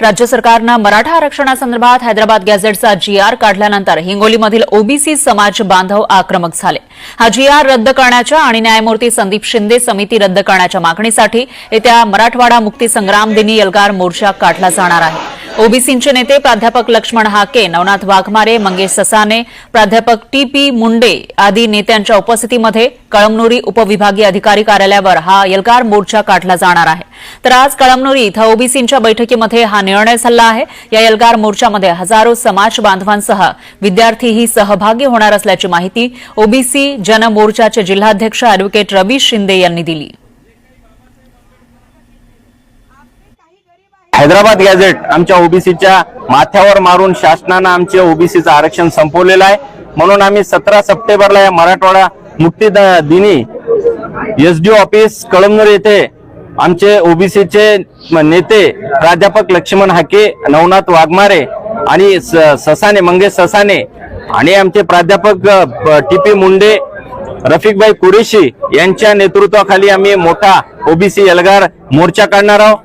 राज्य सरकारनं मराठा आरक्षणासंदर्भात हैदराबाद गॅझेटचा जी आर काढल्यानंतर हिंगोलीमधील ओबीसी समाज बांधव आक्रमक झाले. हा जीआर रद्द करण्याच्या आणि न्यायमूर्ती संदीप शिंदे समिती रद्द करण्याच्या मागणीसाठी येत्या मराठवाडा मुक्ती संग्राम दिनी एल्गार मोर्चा काढला जाणार आहे. ओबीसींचे नेते प्राध्यापक लक्ष्मण हाके नवनाथ वाघमारे मंगेश ससाने प्राध्यापक टी पी मुंडे आदी नेत्यांच्या उपस्थितीमध्ये कळमनुरी उपविभागीय अधिकारी कार्यालयावर हा एल्गार मोर्चा काढला जाणार आहे. तर आज कळमनुरी इथं ओबीसींच्या बैठकीमध्ये हा निर्णय झाला आहे. या एल्गार मोर्चामध्ये हजारो समाज बांधवांसह विद्यार्थीही सहभागी होणार असल्याची माहिती ओबीसी जनमोर्चाचे जिल्हाध्यक्ष अॅडव्होकेट रवी शिंदे यांनी दिली. हैदराबाद गॅझेट आमच्या ओबीसीच्या माथ्यावर मारून शासनानं आमचे ओबीसीचं आरक्षण संपवलेलं आहे. म्हणून आम्ही सतरा सप्टेंबरला या मराठवाडा मुक्ती दिनी एस डी ऑफिस कळमनुर येथे आमचे ओबीसीचे नेते प्राध्यापक लक्ष्मण हाके नवनाथ वाघमारे आणि स- ससाने मंगेश ससाने आणि आमचे प्राध्यापक टी पी मुंडे रफिकभाई कुरेशी यांच्या नेतृत्वाखाली आम्ही मोठा ओबीसी एल्गार मोर्चा काढणार आहोत.